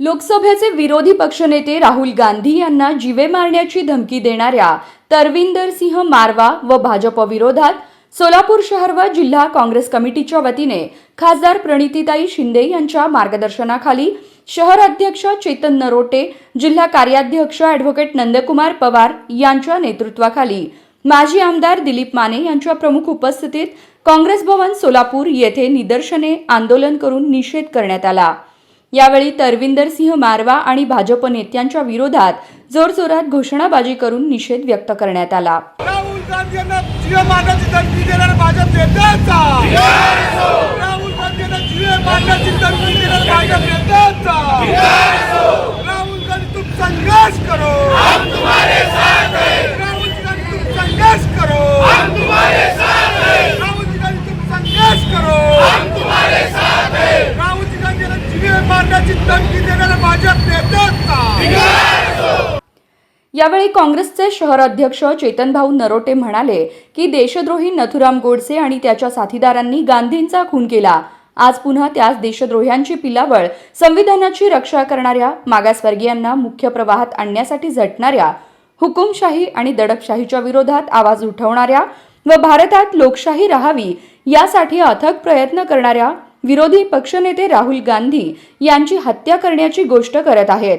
लोकसभेचे विरोधी पक्षनेते राहुल गांधी यांना जीवे मारण्याची धमकी देणाऱ्या तरविंदर सिंह मारवा व भाजप विरोधात सोलापूर शहर व जिल्हा काँग्रेस कमिटीच्या वतीने खासदार प्रणितीताई शिंदे यांच्या मार्गदर्शनाखाली शहर अध्यक्ष चेतन नरोटे जिल्हा कार्याध्यक्ष ॲडव्होकेट नंदकुमार पवार यांच्या नेतृत्वाखाली माजी आमदार दिलीप माने यांच्या प्रमुख उपस्थितीत काँग्रेस भवन सोलापूर येथे निदर्शने आंदोलन करून निषेध करण्यात आला. यावेळी तरविंदर सिंह मारवा आणि भाजप नेत्यांच्या विरोधात जोरजोरात घोषणाबाजी करून निषेध व्यक्त करण्यात आला. राहुल गांधी यांना जीवे मारण्याची धमकी देणारा भाजप नेत्यांचा राहुल गांधी यांना जीवे मारण्याची धमकी देणारा भाजप नेत्यांचा राहुल गांधी तुम संघर्ष करो हम तुम्हारे साथ हैं राहुल गांधी तुम संघर्ष करो हम तुम्हारे साथ हैं राहुल गांधी तुम संघर्ष करो हम तुम्हारे साथ हैं राहुल गांधी यांना जीवे मारण्याची धमकी नेत्यांचा यावेळी काँग्रेसचे शहर अध्यक्ष चेतनभाऊ नरोटे म्हणाले की देशद्रोही नथुराम गोडसे आणि त्याच्या साथीदारांनी गांधींचा खून केला. आज पुन्हा त्याच देशद्रोह्यांची पिलावळ संविधानाची रक्षा करणाऱ्या मागासवर्गीयांना मुख्य प्रवाहात आणण्यासाठी झटणाऱ्या हुकुमशाही आणि दडपशाहीच्या विरोधात आवाज उठवणाऱ्या व भारतात लोकशाही राहावी यासाठी अथक प्रयत्न करणाऱ्या विरोधी पक्षनेते राहुल गांधी यांची हत्या करण्याची गोष्ट करत आहेत.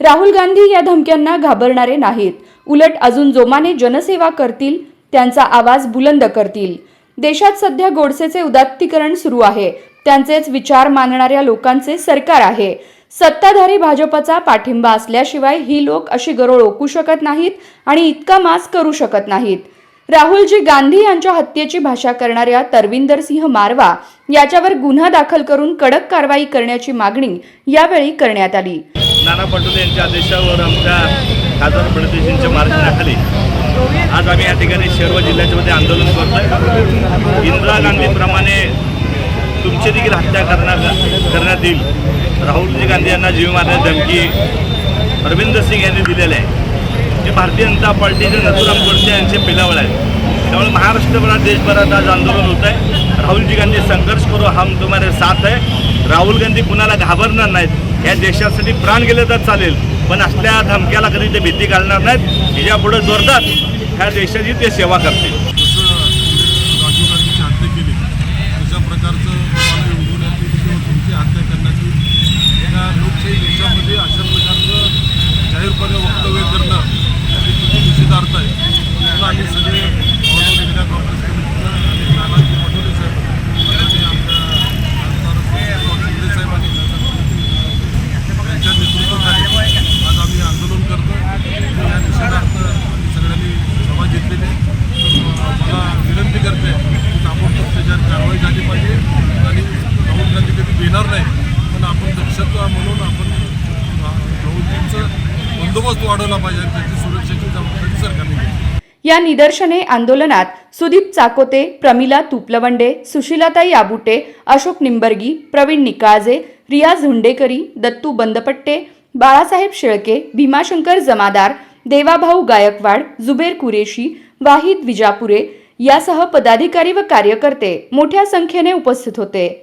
राहुल गांधी या धमक्यांना घाबरणारे नाहीत. उलट अजून जोमाने जनसेवा करतील त्यांचा आवाज बुलंद करतील. देशात सध्या गोडसेचे उदात्तीकरण सुरू आहे. त्यांचेच विचार मानणाऱ्या लोकांचे सरकार आहे. सत्ताधारी भाजपचा पाठिंबा असल्याशिवाय ही लोक अशी गरोळ ओकू शकत नाहीत आणि इतका मास करू शकत नाहीत. राहुलजी गांधी यांच्या हत्येची भाषा करणाऱ्या तरविंदर सिंह मारवा याच्यावर गुन्हा दाखल करून कडक कारवाई करण्याची मागणी यावेळी करण्यात आली. नाना पटोले यांच्या आदेशावर आमच्या खासदार प्रणितीजींच्या मार्गदर्शनाखाली आज आम्ही या ठिकाणी शहर व जिल्ह्याच्या मध्ये आंदोलन करतोय. इंदिरा गांधीप्रमाणे तुमची देखील हत्या करण्यात करण्यात येईल. राहुलजी गांधी यांना जीव मारण्याची धमकी अरविंद सिंग यांनी दिलेली आहे. जे भारतीय जनता पार्टीचे नथुराम गोडसे यांचे पिलावळ आहेत. त्यामुळे महाराष्ट्रभरात देशभरात आज आंदोलन होत आहे राहुलजी गांधी संघर्ष करू हम तुम्हारे साथ आहे राहुल गांधी कुणाला घाबरणार नाहीत? या देशासाठी प्राण गेले तर चालेल. पण असल्या धमक्याला कधी ते भीती घालणार नाहीत. याच्यापुढे जोरदार ह्या देशाची ते सेवा करतील जसं राजीव गांधीची हत्या केली तशा प्रकारचं तुम्हाला उडवण्यात येईल किंवा तुमची हत्या करण्याची एका लोकशाही देशामध्ये अशा प्रकारचं जाहीरपणे वक्तव्य करणं हे किती निषेधार्थ आहे म्हणून आम्ही सगळे ऑल इंडिया काँग्रेस कमिटीचं आणि नानाजी पटोले साहेब आणि आमच्या खासदार शिंदे साहेब आणि यांच्या नेतृत्वाखाली आज आम्ही आंदोलन करतो आणि या निषेधार्थ आम्ही सगळ्यांनी सभा घेतलेली आहे. सरकारला विनंती करते की ताबडतोब त्याच्यावर कारवाई झाली पाहिजे. आणि राहुल गांधी कधी देणार नाही पण आपण दक्षता म्हणून आपण राहुलजींचा बंदोबस्त वाढवला पाहिजे आणि त्याची सुरक्षेची जबाबदारी सरकारने घेतली. या निदर्शने आंदोलनात सुदीप चाकोते प्रमिला तुपलवंडे सुशीलाताई आबुटे अशोक निंबर्गी प्रवीण निकाळजे रियाज हुंडेकरी दत्तू बंदपट्टे बाळासाहेब शेळके भीमाशंकर जमादार देवाभाऊ गायकवाड जुबेर कुरेशी वाहिद विजापुरे यासह पदाधिकारी व कार्यकर्ते मोठ्या संख्येने उपस्थित होते.